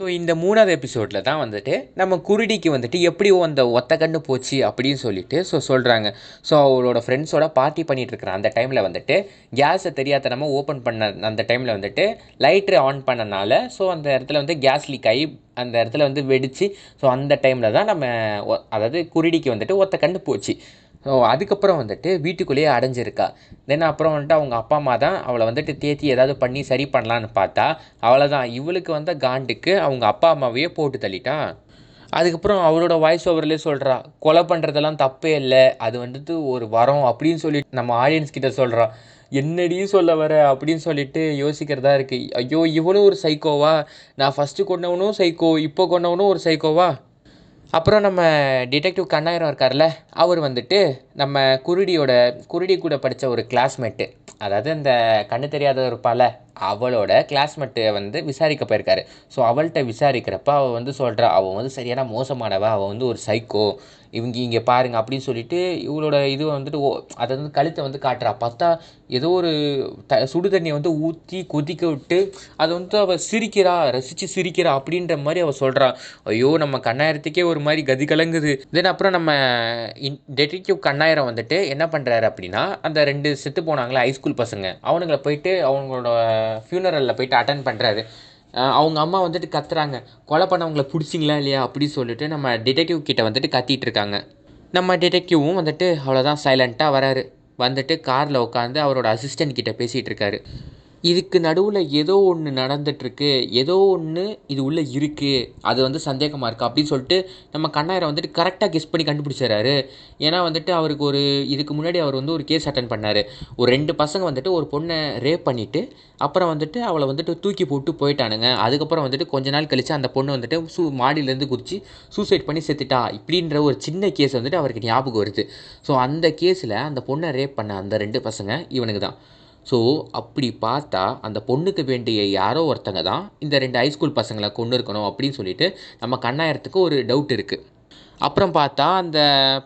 So இந்த மூணாவது எபிசோடில் தான் வந்துட்டு நம்ம குருடிக்கு வந்துட்டு எப்படி அந்த ஒத்த கண்ணு போச்சு அப்படின்னு சொல்லிட்டு ஸோ சொல்கிறாங்க ஸோ அவளோட ஃப்ரெண்ட்ஸோட பார்ட்டி பண்ணிகிட்டு இருக்கிற அந்த டைமில் வந்துட்டு கேஸை தெரியாதனமாக ஓப்பன் பண்ண அந்த டைமில் வந்துட்டு லைட்ரு ஆன் பண்ணனால ஸோ அந்த இடத்துல வந்து கேஸ் லீக் ஆகி அந்த இடத்துல வந்து வெடித்து ஸோ அந்த டைமில் தான் நம்ம ஒ- அதாவது குருடிக்கு வந்துட்டு ஒத்த கண்ணு போச்சு. ஸோ அதுக்கப்புறம் வந்துட்டு வீட்டுக்குள்ளேயே அடைஞ்சிருக்கா. தென் அப்புறம் வந்துட்டு அவங்க அப்பா அம்மா தான் அவளை வந்துட்டு தேத்தி ஏதாவது பண்ணி சரி பண்ணலான்னு பார்த்தா அவ்வளோதான் இவளுக்கு வந்த காண்டுக்கு அவங்க அப்பா அம்மாவையே போட்டு தள்ளிட்டான் அதுக்கப்புறம் அவளோட வாய்ஸ் ஓவர்லேயே சொல்கிறா கொலை பண்ணுறதெல்லாம் தப்பே இல்லை. அது வந்துட்டு ஒரு வரம் அப்படின்னு சொல்லி நம்ம ஆடியன்ஸ் கிட்ட சொல்கிறா என்னடி சொல்ல வர? அப்படின்னு சொல்லிட்டு யோசிக்கிறதா இருக்குது ஐயோ இவனும் ஒரு சைக்கோவா நான் ஃபஸ்ட்டு கொண்டவனும் சைக்கோ இப்போ கொண்டவனும் ஒரு சைக்கோவா அப்புறம் நம்ம டிடெக்டிவ் கண்ணாயிரம் இருக்கார்ல அவர் வந்துட்டு நம்ம குருடியோட குருடி கூட படித்த ஒரு கிளாஸ்மேட்டு அதாவது அந்த கண்ணு தெரியாத இருப்பால அவளோட கிளாஸ்மேட்டை வந்து விசாரிக்க போயிருக்காரு. ஸோ அவள்கிட்ட விசாரிக்கிறப்ப அவள் வந்து சொல்கிறா அவள் வந்து சரியான மோசமானவ? அவள் வந்து ஒரு சைக்கோ இவங்க இங்கே பாருங்க அப்படின்னு சொல்லிட்டு இவளோட இது வந்துட்டு ஓ அதை வந்து கழுத்தை வந்து காட்டுறா. பார்த்தா ஏதோ ஒரு த சுடு தண்ணியை வந்து ஊற்றி கொதிக்க விட்டு அதை வந்து அவள் சிரிக்கிறா ரசித்து சிரிக்கிறா அப்படின்ற மாதிரி அவள் சொல்கிறா ஐயோ நம்ம கண்ணாயிரத்துக்கே ஒரு மாதிரி கதி கலங்குது. தென் அப்புறம் நம்ம இன் டெடெக்டிவ் கண்ணாயிரம் வந்துட்டு என்ன பண்ணுறாரு அப்படின்னா அந்த ரெண்டு செத்து போனாங்களே ஹைஸ்கூல் பசங்க. அவனுங்களை போயிட்டு அவங்களோட ஃபியூனரலில் போயிட்டு அட்டன் பண்ணுறாரு அவங்க அம்மா வந்துட்டு கத்துறாங்க. கொலை பண்ணவங்கள பிடிச்சிங்களா இல்லையா அப்படின்னு சொல்லிட்டு நம்ம டிடெக்டிவ் கிட்ட வந்துட்டு கத்திட்டு இருக்காங்க. நம்ம டிடெக்டிவும் வந்துட்டு அவ்வளோதான் சைலண்ட்டாக வராரு. வந்துட்டு காரில் உட்காந்து அவரோட அசிஸ்டன்ட் கிட்ட பேசிகிட்டு இருக்காரு. இதுக்கு நடுவில் ஏதோ ஒன்று நடந்துட்டுருக்கு. ஏதோ ஒன்று இது உள்ளே இருக்குது அது வந்து சந்தேகமாக இருக்குது அப்படின்னு சொல்லிட்டு நம்ம கண்ணாயிரம் வந்துட்டு கரெக்டாக கெஸ் பண்ணி கண்டுபிடிச்சாரு ஏன்னா வந்துட்டு அவருக்கு ஒரு இதுக்கு முன்னாடி அவர் வந்து ஒரு கேஸ் அட்டன் பண்ணார். ஒரு ரெண்டு பசங்க வந்துட்டு ஒரு பொண்ணை ரேப் பண்ணிவிட்டு அப்புறம் வந்துட்டு அவளை வந்துட்டு தூக்கி போட்டு போயிட்டானுங்க. அதுக்கப்புறம் வந்துட்டு கொஞ்ச நாள் கழித்து அந்த பொண்ணு வந்துட்டு சூ மாடியிலேருந்து குதிச்சு சூசைட் பண்ணி செத்துட்டா. இப்படின்ற ஒரு சின்ன கேஸ் வந்துட்டு அவருக்கு ஞாபகம் வருது. ஸோ அந்த கேஸில் அந்த பொண்ணை ரேப் பண்ண அந்த ரெண்டு பசங்க இவனுக்கு தான். ஸோ அப்படி பார்த்தா அந்த பொண்ணுக்கு வேண்டிய யாரோ ஒருத்தங்க தான் இந்த ரெண்டு ஹைஸ்கூல் பசங்களை கொண்டு இருக்கணும் அப்படின்னு சொல்லிட்டு நம்ம கண்ணாயிரத்துக்கு ஒரு டவுட் இருக்குது அப்புறம் பார்த்தா அந்த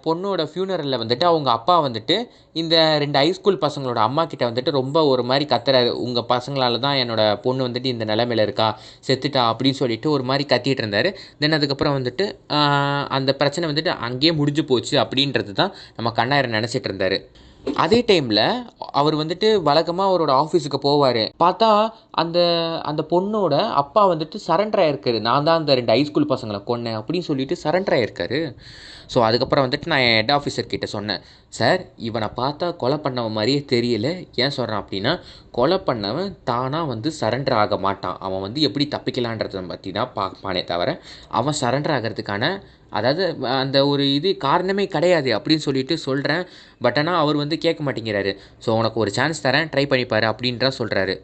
பொண்ணோட ஃபியூனரலில் வந்துட்டு அவங்க அப்பா வந்துட்டு இந்த ரெண்டு ஹைஸ்கூல் பசங்களோட அம்மா கிட்ட வந்துட்டு ரொம்ப ஒரு மாதிரி கத்துறாரு. உங்கள் பசங்களால் தான் என்னோட பொண்ணு வந்துட்டு இந்த நிலமையில இருக்கா? செத்துட்டா? அப்படின்னு சொல்லிட்டு ஒரு மாதிரி கத்திட்டு இருந்தார். தென் அதுக்கப்புறம் வந்துட்டு அந்த பிரச்சனை வந்துட்டு அங்கேயே முடிஞ்சு போச்சு அப்படின்றது தான் நம்ம கண்ணாயிரம் நினச்சிட்டு இருந்தார். அதே டைமில் அவர் வந்துட்டு வழக்கமாக அவரோட ஆஃபீஸுக்கு போவார். பார்த்தா அந்த அந்த பொண்ணோட அப்பா வந்துட்டு சரண்டர் ஆகிருக்காரு நான் தான் அந்த ரெண்டு ஹைஸ்கூல் பசங்களை கொன்னேன் அப்படின்னு சொல்லிட்டு சரண்டர் ஆகிருக்காரு ஸோ அதுக்கப்புறம் வந்துட்டு நான் என் ஹெட் ஆஃபீஸர் கிட்டே சொன்னேன். சார் இவனை பார்த்தா கொலை பண்ணவன் மாதிரியே தெரியல. ஏன் சொல்கிறான் அப்படின்னா கொலை பண்ணவன் தானாக வந்து சரண்டர் ஆக மாட்டான். அவன் வந்து எப்படி தப்பிக்கலான்றதை பற்றி தான் பார்ப்பானே தவிர அவன் சரண்டர் ஆகிறதுக்கான அதாவது அந்த ஒரு இது காரணமே கிடையாது அப்படின்னு சொல்லிட்டு சொல்கிறேன் பட் ஆனால் அவர் வந்து கேட்க மாட்டேங்கிறாரு. ஸோ உனக்கு ஒரு சான்ஸ் தரேன். ட்ரை பண்ணிப்பார் அப்படின்றா சொல்கிறாரு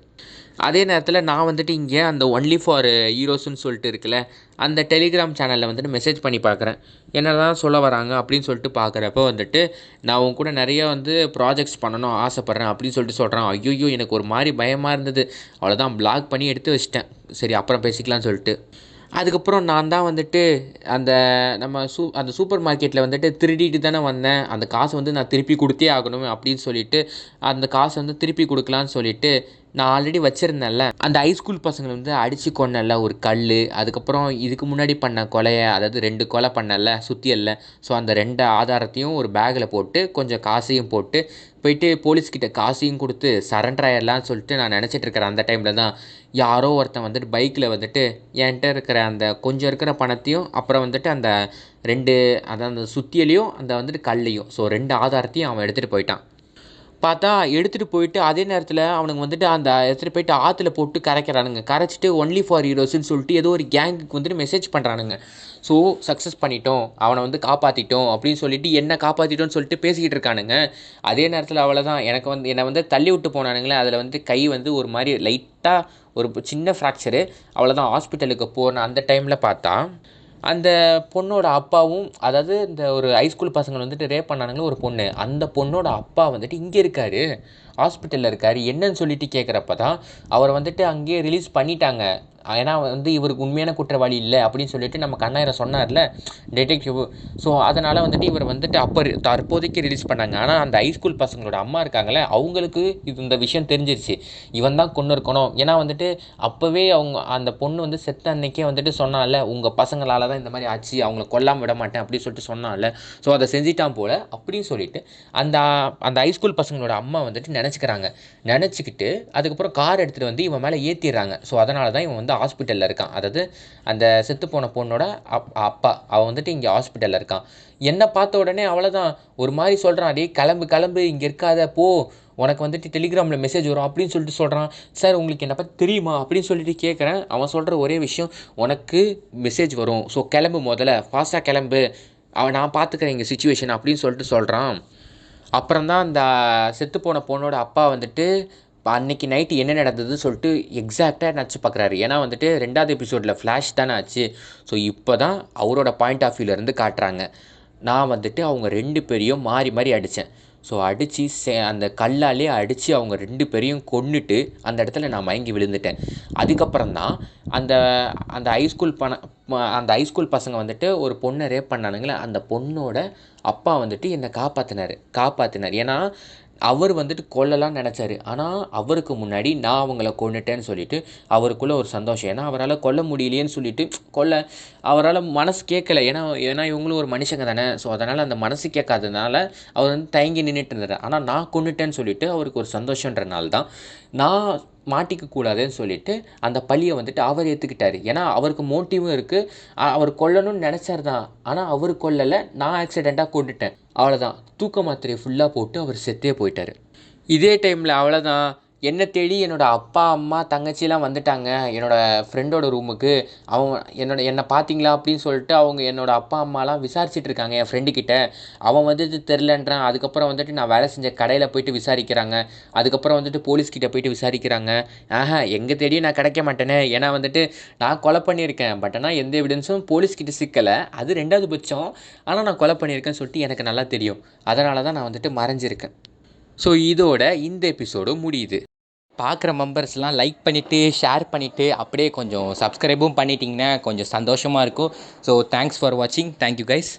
அதே நேரத்தில் நான் வந்துட்டு இங்கே அந்த ஒன்லி ஃபார் ஹீரோஸ்ன்னு சொல்லிட்டு இருக்குல்ல அந்த டெலிகிராம் சேனலில் வந்துட்டு மெசேஜ் பண்ணி பார்க்குறேன். என்ன தான் சொல்ல வராங்க அப்படின்னு சொல்லிட்டு பார்க்குறப்ப வந்துட்டு நான் உன் கூட நிறைய வந்து ப்ராஜெக்ட்ஸ் பண்ணணும் ஆசைப்பட்றேன் அப்படின்னு சொல்லிட்டு சொல்கிறான் ஐயோ எனக்கு ஒரு மாதிரி பயமாக இருந்தது. அவ்வளோதான் பிளாக் பண்ணி எடுத்து வச்சிட்டேன். சரி அப்புறம் பேசிக்கலாம்னு சொல்லிட்டு. அதுக்கப்புறம் நான் தான் வந்துட்டு அந்த நம்ம சூ அந்த சூப்பர் மார்க்கெட்டில் வந்துட்டு திருடிட்டு தானே வந்தேன். அந்த காசை வந்து நான் திருப்பி கொடுத்தே ஆகணும் அப்படின்னு சொல்லிட்டு அந்த காசை வந்து திருப்பி கொடுக்கலான்னு சொல்லிட்டு நான் ஆல்ரெடி வச்சுருந்தேன்ல. அந்த ஹைஸ்கூல் பசங்களை வந்து அடித்து கொண்டல ஒரு கல் அதுக்கப்புறம் இதுக்கு முன்னாடி பண்ண கொலையை அதாவது ரெண்டு கொலை பண்ணல சுத்தியல்ல. ஸோ அந்த ரெண்டு ஆதாரத்தையும் ஒரு பேக்கில் போட்டு கொஞ்சம் காசையும் போட்டு போயிட்டு போலீஸ்கிட்ட காசையும் கொடுத்து சரண்டர் ஆயிடலாம்னு சொல்லிட்டு நான் நினச்சிட்டு அந்த டைமில் தான் யாரோ ஒருத்தன் வந்துட்டு பைக்கில் வந்துட்டு என்கிட்ட இருக்கிற அந்த கொஞ்சம் இருக்கிற பணத்தையும் அப்புறம் வந்துட்டு அந்த ரெண்டு அதான் அந்த சுத்தியலையும் அந்த வந்துட்டு கல்லையும் ஸோ ரெண்டு ஆதாரத்தையும் அவன் எடுத்துகிட்டு போயிட்டான். பார்த்தா எடுத்துகிட்டு போயிட்டு அதே நேரத்தில் அவனுங்க வந்துட்டு அந்த எடுத்துகிட்டு போயிட்டு ஆற்றுல போட்டு கரைக்கிறானுங்க. கரைச்சிட்டு ஒன்லி ஃபார் ஹீரோஸ்ன்னு சொல்லிட்டு ஏதோ ஒரு கேங்குக்கு வந்துட்டு மெசேஜ் பண்ணுறானுங்க ஸோ சக்ஸஸ் பண்ணிட்டோம். அவனை வந்து காப்பாற்றிட்டோம் அப்படின்னு சொல்லிட்டு என்ன காப்பாற்றிட்டோம்னு சொல்லிட்டு பேசிக்கிட்டு இருக்கானுங்க. அதே நேரத்தில் அவ்வளோதான் எனக்கு வந்து என்னை வந்து தள்ளி விட்டு போனானுங்களே அதில் வந்து கை வந்து ஒரு மாதிரி லைட்டாக ஒரு சின்ன ஃப்ராக்சரு அவ்வளோதான் ஹாஸ்பிட்டலுக்கு போன அந்த டைமில் பார்த்தா அந்த பொண்ணோட அப்பாவும் அதாவது இந்த ஒரு ஹைஸ்கூல் பசங்களை வந்துட்டு ரேப் பண்ணானுங்களே ஒரு பொண்ணு. அந்த பொண்ணோட அப்பா வந்துட்டு இங்கே இருக்காரு. ஹாஸ்பிட்டலில் இருக்கார். என்னன்னு சொல்லிட்டு கேட்குறப்ப தான் அவரை வந்துட்டு அங்கேயே ரிலீஸ் பண்ணிட்டாங்க. ஏன்னா வந்து இவருக்கு உண்மையான குற்றவாளி இல்லை அப்படின்னு சொல்லிட்டு நம்ம கண்ணாயிரம் சொன்னார்ல டிடெக்டிவ் ஸோ அதனால் வந்துட்டு இவர் வந்துட்டு அப்போ தற்போதைக்கு ரிலீஸ் பண்ணாங்க. ஆனால் அந்த ஹைஸ்கூல் பசங்களோட அம்மா இருக்காங்களே அவங்களுக்கு இது இந்த விஷயம் தெரிஞ்சிருச்சு. இவன் தான் கொண்டு இருக்கணும். ஏன்னா வந்துட்டு அப்போவே அவங்க அந்த பொண்ணு வந்து செத்த அன்னைக்கே வந்துட்டு சொன்னால உங்கள் பசங்களால் தான் இந்த மாதிரி ஆச்சு அவங்கள கொல்லாமல் விட மாட்டேன் அப்படின்னு சொல்லிட்டு சொன்னால. ஸோ அதை செஞ்சிட்டான் போல் அப்படின்னு சொல்லிட்டு அந்த அந்த ஹைஸ்கூல் பசங்களோட அம்மா வந்துட்டு நினச்சிக்கிறாங்க. நினச்சிக்கிட்டு அதுக்கப்புறம் கார் எடுத்துகிட்டு வந்து இவன் மேலே ஏற்றிடுறாங்க ஸோ அதனால தான் இவன் வந்து ஹாஸ்பிட்டலில் இருக்கான். அதாவது அந்த செத்து போன பொண்ணோட அப் அப்பா. அவன் வந்துட்டு இங்கே ஹாஸ்பிட்டலில் இருக்கான். என்னை பார்த்த உடனே அவ்வளோதான் ஒரு மாதிரி சொல்கிறான் டேய் கிளம்பு கிளம்பு இங்கே இருக்காத போ. உனக்கு வந்துட்டு டெலிகிராமில் மெசேஜ் வரும் அப்படின்னு சொல்லிட்டு சொல்கிறான் சார் உங்களுக்கு என்னை பற்றி தெரியுமா? அப்படின்னு சொல்லிட்டு கேட்குறேன் அவன் சொல்கிற ஒரே விஷயம் உனக்கு மெசேஜ் வரும். ஸோ கிளம்பு முதல்ல. ஃபாஸ்ட்டாக கிளம்பு. அவன் நான் பார்த்துக்கிறேன் இங்கே சுச்சுவேஷன் அப்படின்னு சொல்லிட்டு சொல்கிறான் அப்புறம் தான் அந்த செத்துப்போன பொண்ணோட அப்பா வந்துட்டு அன்னைக்கு நைட்டு என்ன நடந்ததுன்னு சொல்லிட்டு எக்ஸாக்டாக நச்சு பார்க்குறாரு ஏன்னா வந்துட்டு ரெண்டாவது எபிசோடில் ஃப்ளாஷ் தானே ஆச்சு. ஸோ இப்போ தான் அவரோட பாயிண்ட் ஆஃப் வியூலேருந்து காட்டுறாங்க. நான் வந்துட்டு அவங்க ரெண்டு பேரையும் மாறி மாறி அடித்தேன் ஸோ அடித்து சே அந்த கல்லாலே அடித்து அவங்க ரெண்டு பேரையும் கொன்னுட்டு அந்த இடத்துல நான் மயங்கி விழுந்துட்டேன். அதுக்கப்புறம் தான் அந்த அந்த ஹைஸ்கூல் பண அந்த ஹைஸ்கூல் பசங்க வந்துட்டு ஒரு பொண்ணை ரேப் பண்ணானுங்களே அந்த பொண்ணோட அப்பா வந்துட்டு என்னை காப்பாற்றினார் காப்பாற்றினார் ஏன்னா அவர் வந்துட்டு கொல்லலாம் நினச்சாரு. ஆனால் அவருக்கு முன்னாடி நான் அவங்கள கொன்னுட்டேன்னு சொல்லிட்டு அவருக்குள்ளே ஒரு சந்தோஷம். ஏன்னா அவரால் கொல்ல முடியலையேன்னு சொல்லிட்டு கொல்ல அவரால் மனசு கேட்கல. ஏன்னா ஏன்னா இவங்களும் ஒரு மனுஷங்க தானே. ஸோ அதனால் அந்த மனசு கேட்காதனால அவர் வந்து தயங்கி நின்றுட்டு இருந்தார். ஆனால் நான் கொன்னுட்டேன்னு சொல்லிட்டு அவருக்கு ஒரு சந்தோஷன்றனால தான் நான் மாட்டிக்க கூடாதுன்னு சொல்லிட்டு அந்த பழியை வந்துட்டு அவர் ஏற்றுக்கிட்டார் ஏன்னா அவருக்கு மோட்டிவும் இருக்குது அவர் கொல்லணும்னு நினச்சார் தான். ஆனால் அவர் கொல்லலை. நான் ஆக்சிடெண்ட்டாக கொண்டுட்டேன். அவ்வளோதான் தூக்க மாத்திரையை ஃபுல்லாக போட்டு அவர் செத்தே போயிட்டார். இதே டைமில் அவ்வளோதான் என்னை தேடி என்னோடய அப்பா அம்மா தங்கச்சிலாம் வந்துட்டாங்க. என்னோடய ஃப்ரெண்டோட ரூமுக்கு அவங்க என்னோட என்னை பார்த்தீங்களா அப்படின்னு சொல்லிட்டு அவங்க என்னோட அப்பா அம்மாலாம் விசாரிச்சிட்ருக்காங்க என் ஃப்ரெண்டுக்கிட்ட அவன் வந்துட்டு தெரிலன்றான் அதுக்கப்புறம் வந்துட்டு நான் வேலை செஞ்ச கடையில் போயிட்டு விசாரிக்கிறாங்க. அதுக்கப்புறம் வந்துட்டு போலீஸ்கிட்ட போயிட்டு விசாரிக்கிறாங்க. ஆஹா எங்கே தேடியும் நான் கிடைக்க மாட்டேனே. ஏன்னா வந்துட்டு நான் கொலை பண்ணியிருக்கேன். பட் ஆனால் எந்த எவிடன்ஸும் போலீஸ்கிட்ட சிக்கலை. அது ரெண்டாவது பட்சம். ஆனால் நான் கொலை பண்ணியிருக்கேன்னு சொல்லிட்டு எனக்கு நல்லா தெரியும். அதனால தான் நான் வந்துட்டு மறைஞ்சிருக்கேன். ஸோ இதோட இந்த எபிசோடு முடியுது. பார்க்குற மெம்பர்ஸ்லாம் லைக் பண்ணிவிட்டு ஷேர் பண்ணிவிட்டு அப்படியே கொஞ்சம் சப்ஸ்கிரைபும் பண்ணிட்டீங்கன்னா கொஞ்சம் சந்தோஷமாக இருக்கும். ஸோ தேங்க்ஸ் ஃபார் வாட்சிங் தேங்க்யூ கைஸ்